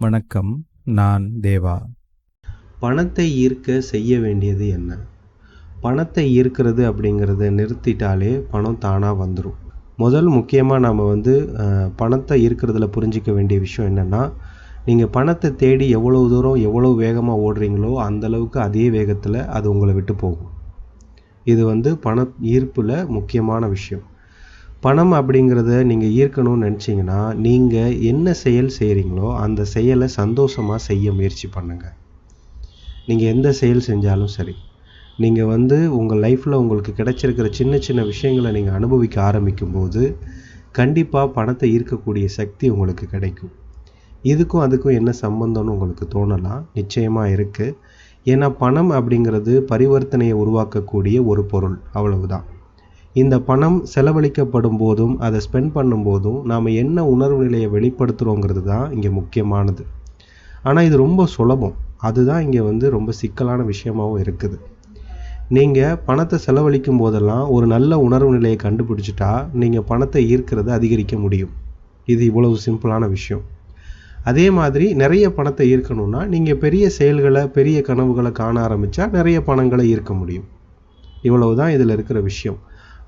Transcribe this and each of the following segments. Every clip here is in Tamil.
வணக்கம் நான் தேவா. பணத்தை ஈர்க்க செய்ய வேண்டியது என்ன? பணத்தை ஈர்க்கிறது அப்படிங்கிறத நிறுத்திட்டாலே பணம் தானாக வந்துடும் முதல் முக்கியமாக நாம் வந்து பணத்தை ஈர்க்கிறதுல புரிஞ்சிக்க வேண்டிய விஷயம் என்னென்னா நீங்கள் பணத்தை தேடி எவ்வளவு தூரம் எவ்வளவு வேகமாக ஓடுறீங்களோ அந்தளவுக்கு அதே வேகத்தில் அது உங்களை விட்டு போகும். இது வந்து பண ஈர்ப்பில் முக்கியமான விஷயம். பணம் அப்படிங்கிறத நீங்கள் ஈர்க்கணும்னு நினச்சிங்கன்னா நீங்கள் என்ன செயல் செய்கிறீங்களோ அந்த செயலை சந்தோஷமாக செய்ய முயற்சி பண்ணுங்கள் நீங்கள் எந்த செயல் செஞ்சாலும் சரி. நீங்கள் வந்து உங்கள் லைஃப்பில் உங்களுக்கு கிடைச்சிருக்கிற சின்ன சின்ன விஷயங்களை நீங்கள் அனுபவிக்க ஆரம்பிக்கும்போது கண்டிப்பாக பணத்தை ஈர்க்கக்கூடிய சக்தி உங்களுக்கு கிடைக்கும். இதுக்கும் அதுக்கும் என்ன சம்பந்தம்னு உங்களுக்கு தோணலாம். நிச்சயமாக இருக்குது ஏன்னா பணம் அப்படிங்கிறது பரிவர்த்தனையை உருவாக்கக்கூடிய ஒரு பொருள். அவ்வளவுதான். இந்த பணம் செலவழிக்கப்படும் போதும் அதை ஸ்பெண்ட் பண்ணும்போதும் நாம் என்ன உணர்வு நிலையை வெளிப்படுத்துகிறோங்கிறது தான் இங்கே முக்கியமானது. ஆனால் இது ரொம்ப சுலபம். அதுதான் இங்கே வந்து ரொம்ப சிக்கலான விஷயமாகவும் இருக்குது. நீங்கள் பணத்தை செலவழிக்கும் போதெல்லாம் ஒரு நல்ல உணர்வு நிலையை கண்டுபிடிச்சிட்டா நீங்கள் பணத்தை ஈர்க்கிறத அதிகரிக்க முடியும். இது இவ்வளவு சிம்பிளான விஷயம். அதே மாதிரி நிறைய பணத்தை ஈர்க்கணும்னா நீங்கள் பெரிய செயல்களை பெரிய கனவுகளை காண ஆரம்பித்தா நிறைய பணங்களை ஈர்க்க முடியும். இவ்வளவு தான் இதில் இருக்கிற விஷயம்.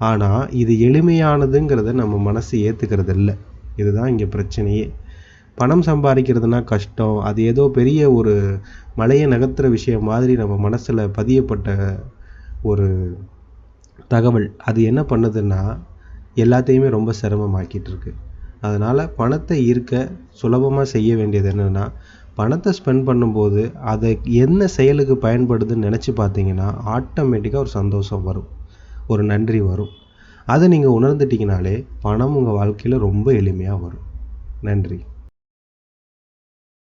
ஆனால் இது எளிமையானதுங்கிறத நம்ம மனசு ஏற்றுக்கிறது இல்லை இதுதான் இங்கே பிரச்சனையே. பணம் சம்பாதிக்கிறதுனா கஷ்டம். அது ஏதோ பெரிய ஒரு மலையை நகர்த்துற விஷயம் மாதிரி நம்ம மனசில் பதியப்பட்ட ஒரு தகவல். அது என்ன பண்ணுதுன்னா எல்லாத்தையுமே ரொம்ப சிரமமாக்கிட்டு இருக்கு அதனால் பணத்தை ஈர்க்க சுலபமாக செய்ய வேண்டியது என்னென்னா பணத்தை ஸ்பெண்ட் பண்ணும்போது அதை என்ன செயலுக்கு பயன்படுதுன்னு நினச்சி பார்த்தீங்கன்னா ஆட்டோமேட்டிக்காக ஒரு சந்தோஷம் வரும். ஒரு நன்றி வரும். அதை நீங்கள் உணர்ந்துட்டீங்கனாலே பணம் உங்கள் வாழ்க்கையில் ரொம்ப எளிமையாக வரும். நன்றி.